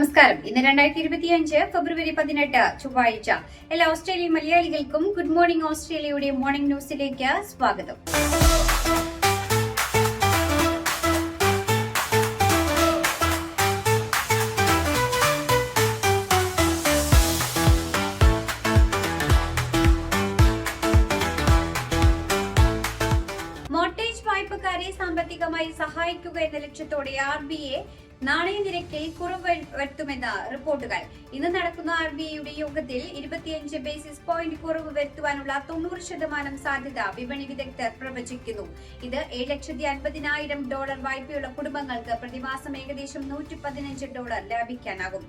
നമസ്കാരം. ഇന്ന് രണ്ടായിരത്തി ഇരുപത്തിയഞ്ച് ഫെബ്രുവരി പതിനെട്ട് ചൊവ്വാഴ്ച. എല്ലാ ഓസ്ട്രേലിയൻ മലയാളികൾക്കും ഗുഡ് മോർണിംഗ് ഓസ്ട്രേലിയയുടെ മോർണിംഗ് ന്യൂസിലേക്ക് സ്വാഗതം. സാമ്പത്തികമായി സഹായിക്കുക എന്ന ലക്ഷ്യത്തോടെ ആർ ബി ഐ നാണയനിരക്കിൽ കുറവ് വരുത്തുമെന്ന് റിപ്പോർട്ടുകൾ. ഇന്ന് നടക്കുന്ന ആർ ബി ഐയുടെ യോഗത്തിൽ ഇരുപത്തിയഞ്ച് ബേസിസ് പോയിന്റ് കുറവ് വരുത്തുവാനുള്ള തൊണ്ണൂറ് ശതമാനം സാധ്യത വിപണി വിദഗ്ധർ പ്രവചിക്കുന്നു. ഇത് ഏഴ് ലക്ഷത്തി അൻപതിനായിരം ഡോളർ വായ്പയുള്ള കുടുംബങ്ങൾക്ക് പ്രതിമാസം ഏകദേശം നൂറ്റി പതിനഞ്ച് ഡോളർ ലാഭിക്കാനാകും.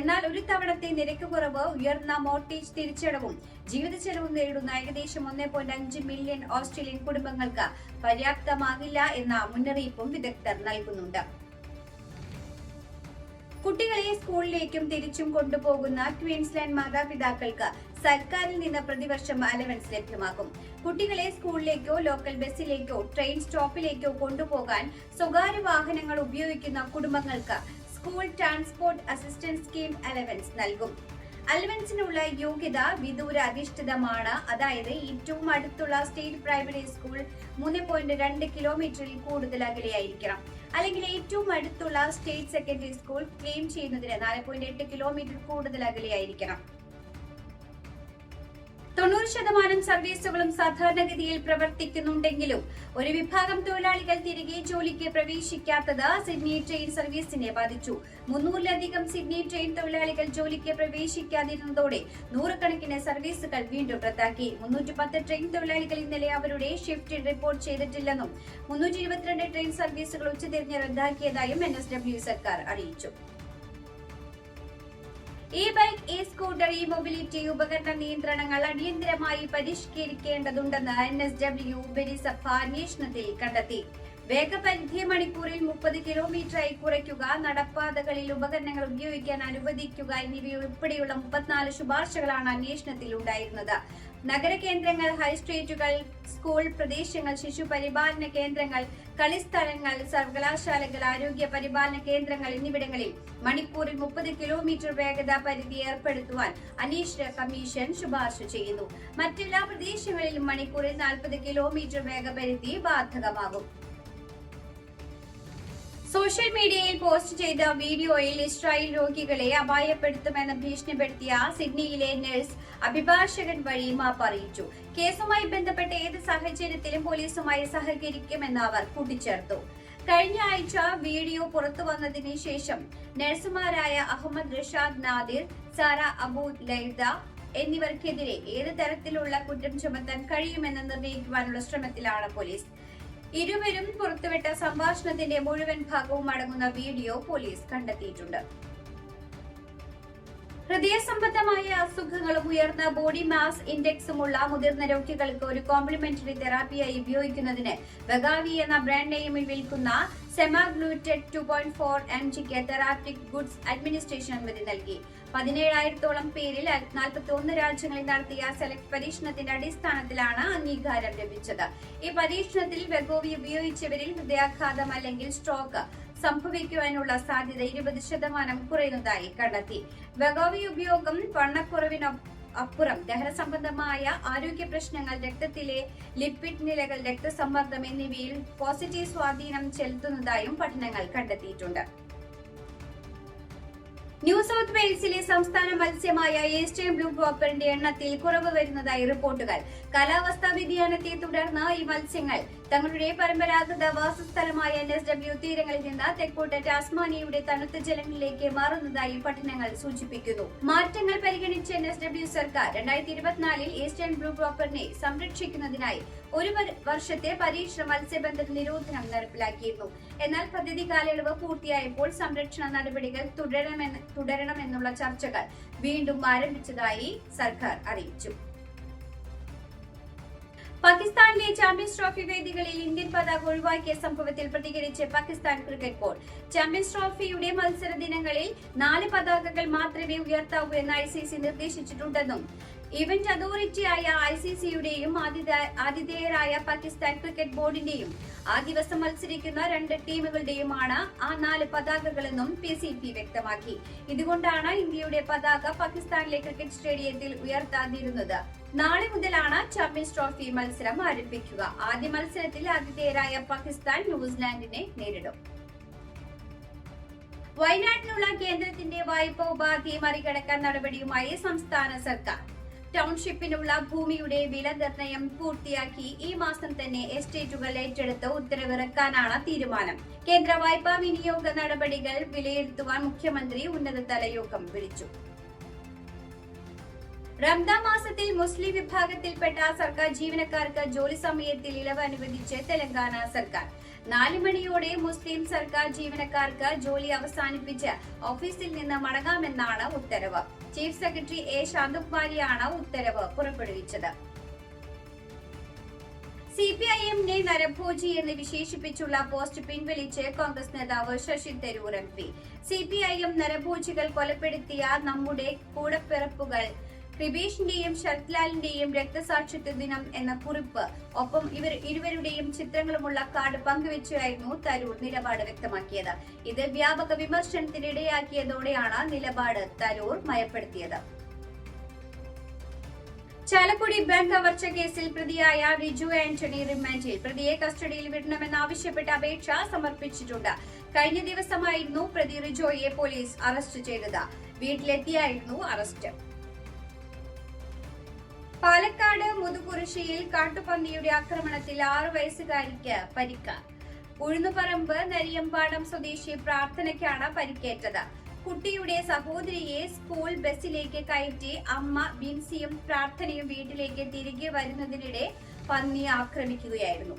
എന്നാൽ ഒരു തവണത്തെ നിരക്ക് കുറവ് ഉയർന്ന മോർട്ടേജ് തിരിച്ചടവും ജീവിത ചെലവും നേരിടുന്ന ഏകദേശം ഒന്നേ പോയിന്റ് അഞ്ച് മില്യൺ ഓസ്ട്രേലിയൻ കുടുംബങ്ങൾക്ക് പര്യാപ്തമാകില്ല എന്ന മുന്നറിയിപ്പും വിദഗ്ധർ നൽകുന്നുണ്ട്. കുട്ടികളെ സ്കൂളിലേക്കും തിരിച്ചും കൊണ്ടുപോകുന്ന ക്വീൻസ്ലാൻഡ് മാതാപിതാക്കൾക്ക് സർക്കാരിൽ നിന്ന് പ്രതിവർഷം അലവൻസ് ലഭ്യമാക്കും. കുട്ടികളെ സ്കൂളിലേക്കോ ലോക്കൽ ബസ്സിലേക്കോ ട്രെയിൻ സ്റ്റോപ്പിലേക്കോ കൊണ്ടുപോകാൻ സ്വകാര്യ വാഹനങ്ങൾ ഉപയോഗിക്കുന്ന കുടുംബങ്ങൾക്ക് school transport assistance scheme allowance നൽകും. അലവൻസിനുള്ള യോഗ്യത വിദൂര അധിഷ്ഠിതമാണ്. അതായത് ഏറ്റവും അടുത്തുള്ള സ്റ്റേറ്റ് പ്രൈമറി സ്കൂൾ മൂന്ന് പോയിന്റ് രണ്ട് കിലോമീറ്ററിൽ കൂടുതൽ അകലെയായിരിക്കണം അല്ലെങ്കിൽ ഏറ്റവും അടുത്തുള്ള സ്റ്റേറ്റ് സെക്കൻഡറി സ്കൂൾ ക്ലെയിം ചെയ്യുന്നതിന് നാല് പോയിന്റ് എട്ട് കിലോമീറ്റർ കൂടുതൽ അകലെയായിരിക്കണം. തൊണ്ണൂറ് ശതമാനം സർവീസുകളും സാധാരണഗതിയിൽ പ്രവർത്തിക്കുന്നുണ്ടെങ്കിലും ഒരു വിഭാഗം തൊഴിലാളികൾ തിരികെ ജോലിക്ക് പ്രവേശിക്കാത്തത് സിഡ്നി ട്രെയിൻ സർവീസിനെ ബാധിച്ചു. മുന്നൂറിലധികം സിഡ്നി ട്രെയിൻ തൊഴിലാളികൾ ജോലിക്ക് പ്രവേശിക്കാതിരുന്നതോടെ നൂറുകണക്കിന് സർവീസുകൾ വീണ്ടും റദ്ദാക്കി. മുന്നൂറ്റി പത്ത് ട്രെയിൻ തൊഴിലാളികൾ ഇന്നലെ അവരുടെ ഷിഫ്റ്റ് റിപ്പോർട്ട് ചെയ്തിട്ടില്ലെന്നും മുന്നൂറ്റി ഇരുപത്തിരണ്ട് ട്രെയിൻ സർവീസുകൾ ഉച്ചതിരിഞ്ഞ് റദ്ദാക്കിയതായും എൻ എസ് ഡബ്ല്യു സർക്കാർ അറിയിച്ചു. E bike E scooter E mobility ഉപകരണ നിയന്ത്രണങ്ങൾ അടിയന്തരമായി പരിഷ്കരിക്കേണ്ടതുണ്ടെന്ന് എൻ എസ് ഡബ്ല്യു ഉപരിസഭ അന്വേഷണത്തിൽ കണ്ടെത്തി. വേഗപരിധി മണിക്കൂറിൽ മുപ്പത് കിലോമീറ്ററായി കുറയ്ക്കുക നടപ്പാതകളിൽ ഉപകരണങ്ങൾ ഉപയോഗിക്കാൻ അനുവദിക്കുക എന്നിവയുൾപ്പെടെയുള്ള മുപ്പത്തിനാല് ശുപാർശകളാണ് അന്വേഷണത്തിൽ ഉണ്ടായിരുന്നത്. നഗരകേന്ദ്രങ്ങൾ ഹൈസ്ട്രീറ്റുകൾ സ്കൂൾ പ്രദേശങ്ങൾ ശിശു പരിപാലന കേന്ദ്രങ്ങൾ കളിസ്ഥലങ്ങൾ സർവകലാശാലകൾ ആരോഗ്യ പരിപാലന കേന്ദ്രങ്ങൾ എന്നിവിടങ്ങളിൽ മണിക്കൂറിൽ മുപ്പത് കിലോമീറ്റർ വേഗത പരിധി ഏർപ്പെടുത്തുവാൻ അന്വേഷണ കമ്മീഷൻ ശുപാർശ ചെയ്യുന്നു. മറ്റെല്ലാ പ്രദേശങ്ങളിലും മണിക്കൂറിൽ നാൽപ്പത് കിലോമീറ്റർ വേഗപരിധി ബാധകമാകും. സോഷ്യൽ മീഡിയയിൽ പോസ്റ്റ് ചെയ്ത വീഡിയോയിൽ ഇസ്രായേൽ രോഗികളെ അപായപ്പെടുത്തുമെന്ന് ഭീഷണിപ്പെടുത്തിയ സിഡ്നിയിലെ നഴ്സ് അഭിഭാഷകൻ വഴി മാപ്പ് അറിയിച്ചു. കേസുമായി ബന്ധപ്പെട്ട ഏത് സാഹചര്യത്തിലും പോലീസുമായി സഹകരിക്കുമെന്ന് അവർ കൂട്ടിച്ചേർത്തു. കഴിഞ്ഞ ആഴ്ച വീഡിയോ പുറത്തു വന്നതിന് ശേഷം നഴ്സുമാരായ Ahmad Rishad Nadir Sara Abu Laida എന്നിവർക്കെതിരെ ഏത് തരത്തിലുള്ള കുറ്റം ചുമത്താൻ കഴിയുമെന്ന് നിർണയിക്കുവാനുള്ള ശ്രമത്തിലാണ് പോലീസ്. ഇരുവരും പുറത്തുവിട്ട സംഭാഷണത്തിന്റെ മുഴുവൻ ഭാഗവും അടങ്ങുന്ന വീഡിയോ പോലീസ് കണ്ടെത്തിയിട്ടുണ്ട് ഹൃദയ സംബന്ധമായ അസുഖങ്ങളും ഉയർന്ന ബോഡി മാസ് ഇൻഡെക്സും ഉള്ള മുതിർന്ന രോഗികൾക്ക് ഒരു കോംപ്ലിമെന്ററി തെറാപ്പിയായി ഉപയോഗിക്കുന്നതിന് വെഗാവി എന്ന ബ്രാൻഡ് നെയിമിൽ വിൽക്കുന്ന semaglutide two point four M ജിക്ക് തെറാപ്റ്റിക് ഗുഡ്സ് അഡ്മിനിസ്ട്രേഷൻ അനുമതി നൽകി. പതിനേഴായിരത്തോളം പേരിൽ നാൽപ്പത്തി ഒന്ന് രാജ്യങ്ങളിൽ നടത്തിയ സെലക്ട് പരീക്ഷണത്തിന്റെ അടിസ്ഥാനത്തിലാണ് അംഗീകാരം ലഭിച്ചത്. ഈ പരീക്ഷണത്തിൽ വെഗോവി ഉപയോഗിച്ചവരിൽ ഹൃദയാഘാതം അല്ലെങ്കിൽ സ്ട്രോക്ക് സംഭവിക്കുവാനുള്ള സാധ്യത ഇരുപത് ശതമാനം കുറയുന്നതായി കണ്ടെത്തി. വെഗോവി ഉപയോഗം വണ്ണക്കുറവിന് അപ്പുറം ദഹന സംബന്ധമായ ആരോഗ്യ പ്രശ്നങ്ങൾ രക്തത്തിലെ ലിപ്പിഡ് നിലകൾ രക്തസമ്മർദ്ദം എന്നിവയിൽ പോസിറ്റീവ് സ്വാധീനം ചെലുത്തുന്നതായും പഠനങ്ങൾ കണ്ടെത്തിയിട്ടുണ്ട്. ന്യൂ സൗത്ത് വെയിൽസിലെ സംസ്ഥാന മത്സ്യമായ ഈസ്റ്റേൺ ബ്ലൂ ക്രോപ്പറിന്റെ എണ്ണത്തിൽ കുറവ് വരുന്നതായി റിപ്പോർട്ടുകൾ. കാലാവസ്ഥാ വ്യതിയാനത്തെ തുടർന്ന് ഈ മത്സ്യങ്ങൾ തങ്ങളുടെ പരമ്പരാഗത വാസസ്ഥലമായ എൻ എസ് ഡബ്ല്യു തീരങ്ങളിൽ നിന്ന് തെക്കോട്ട് ടാസ്മാനിയയുടെ തണുത്ത ജലങ്ങളിലേക്ക് മാറുന്നതായി പഠനങ്ങൾ സൂചിപ്പിക്കുന്നു. മാറ്റങ്ങൾ പരിഗണിച്ച് എൻ എസ് ഡബ്ല്യു സർക്കാർ രണ്ടായിരത്തി ഇരുപത്തിനാലിൽ ഈസ്റ്റേൺ ബ്ലൂ ക്രോപ്പറിനെ സംരക്ഷിക്കുന്നതിനായി ഒരു വർ- വർഷത്തെ പരീക്ഷണ മത്സ്യബന്ധന നിരോധനം നടപ്പിലാക്കിയിരുന്നു. എന്നാൽ പദ്ധതി കാലയളവ് പൂർത്തിയായപ്പോൾ സംരക്ഷണ നടപടികൾ തുടരണമെന്ന് തുടരണമെന്നുള്ള ചർച്ചകൾ വീണ്ടും ആരംഭിച്ചതായി സർക്കാർ അറിയിച്ചു. പാകിസ്ഥാനിലെ ചാമ്പ്യൻസ് ട്രോഫി വേദികളിൽ ഇന്ത്യൻ പതാക ഒഴിവാക്കിയ സംഭവത്തിൽ പ്രതികരിച്ച് പാകിസ്ഥാൻ ക്രിക്കറ്റ് ബോർഡ്. ചാമ്പ്യൻസ് ട്രോഫിയുടെ മത്സര ദിനങ്ങളിൽ നാല് പതാകകൾ മാത്രമേ ഉയർത്താവൂ എന്ന് ഐ സി സി നിർദ്ദേശിച്ചിട്ടുണ്ടെന്നും ഇവന്റ് അതോറിറ്റിയായ ഐ സി സിയുടെയും ആതിഥേയരായ പാകിസ്ഥാൻ ക്രിക്കറ്റ് ബോർഡിന്റെയും ആ ദിവസം മത്സരിക്കുന്ന രണ്ട് ടീമുകളുടെയുമാണ് ആ നാല് പതാകകളെന്നും പി സി പി വ്യക്തമാക്കി. ഇതുകൊണ്ടാണ് ഇന്ത്യയുടെ പതാക പാകിസ്ഥാനിലെ ക്രിക്കറ്റ് സ്റ്റേഡിയത്തിൽ ഉയർത്താതിരുന്നത്. നാളെ മുതലാണ് ചാമ്പ്യൻസ് ട്രോഫി മത്സരം ആരംഭിക്കുക. ആദ്യ മത്സരത്തിൽ ആതിഥേയരായ പാകിസ്ഥാൻ ന്യൂസിലാൻഡിനെ നേരിടും. വയനാട്ടിനുള്ള കേന്ദ്രത്തിന്റെ വായ്പ ഉപാധി മറികടക്കാൻ നടപടിയുമായി സംസ്ഥാന സർക്കാർ. ടൗൺഷിപ്പിനുള്ള ഭൂമിയുടെ വില നിർണയം പൂർത്തിയാക്കി ഈ മാസം തന്നെ എസ്റ്റേറ്റുകൾ ഏറ്റെടുത്ത് ഉത്തരവിറക്കാനാണ് തീരുമാനം. കേന്ദ്ര വായ്പാ വിനിയോഗ നടപടികൾ വിലയിരുത്തുവാൻ മുഖ്യമന്ത്രി ഉന്നതതല യോഗം വിളിച്ചു. റംദാൻ മാസത്തിൽ മുസ്ലിം വിഭാഗത്തിൽപ്പെട്ട സർക്കാർ ജീവനക്കാർക്ക് ജോലി സമയത്തിൽ ഇളവ് അനുവദിച്ച് തെലങ്കാന സർക്കാർ. നാല് മണിയോടെ മുസ്ലിം സർക്കാർ ജീവനക്കാർക്ക് ജോലി അവസാനിപ്പിച്ച് ഓഫീസിൽ നിന്ന് മടങ്ങാമെന്നാണ് ഉത്തരവ്. ചീഫ് സെക്രട്ടറി എ ശാന്തകുമാരിയാണ് ഉത്തരവ് പുറപ്പെടുവിച്ചത്. സി പി ഐ എമ്മിനെ നരഭോജി എന്ന് വിശേഷിപ്പിച്ചുള്ള പോസ്റ്റ് പിൻവലിച്ച് കോൺഗ്രസ് നേതാവ് Sasi Tharoor M P. C P I M നരഭോജികൾ കൊലപ്പെടുത്തിയ നമ്മുടെ കൂടപ്പിറപ്പുകൾ കൃപേഷിന്റെയും ശരത്ലാലിന്റെയും രക്തസാക്ഷിത്വ ദിനം എന്ന കുറിപ്പ്. ഒപ്പം ഇവർ ഇരുവരുടെയും ചിത്രങ്ങളുമുള്ള കാർഡ് പങ്കുവെച്ചായിരുന്നു തരൂർ നിലപാട് വ്യക്തമാക്കിയത്. ഇത് വ്യാപക വിമർശനത്തിനിടയാക്കിയതോടെയാണ് നിലപാട് തരൂർ മയപ്പെടുത്തിയത്. ചാലക്കുടി ബാങ്ക് കവർച്ച കേസിൽ പ്രതിയായ റിജു ആന്റണി റിമാൻഡിൽ പ്രതിയെ കസ്റ്റഡിയിൽ വിടണമെന്നാവശ്യപ്പെട്ട അപേക്ഷ സമർപ്പിച്ചിട്ടുണ്ട്. കഴിഞ്ഞ ദിവസമായിരുന്നു പ്രതി റിജോയെ പോലീസ് അറസ്റ്റ് ചെയ്തത്. വീട്ടിലെത്തിയായിരുന്നു അറസ്റ്റ്. പാലക്കാട് മുതുകുറിശിയിൽ കാട്ടുപന്നിയുടെ ആക്രമണത്തിൽ ആറു വയസ്സുകാരിക്ക് പരിക്ക്. ഉഴുന്നുപറമ്പ് നരിയമ്പാടം സ്വദേശി പ്രാർത്ഥനയ്ക്കാണ് പരിക്കേറ്റത്. കുട്ടിയുടെ സഹോദരിയെ സ്കൂൾ ബസ്സിലേക്ക് കയറ്റി അമ്മ ബിൻസിയും പ്രാർത്ഥനയും വീട്ടിലേക്ക് തിരികെ വരുന്നതിനിടെ പന്നി ആക്രമിക്കുകയായിരുന്നു.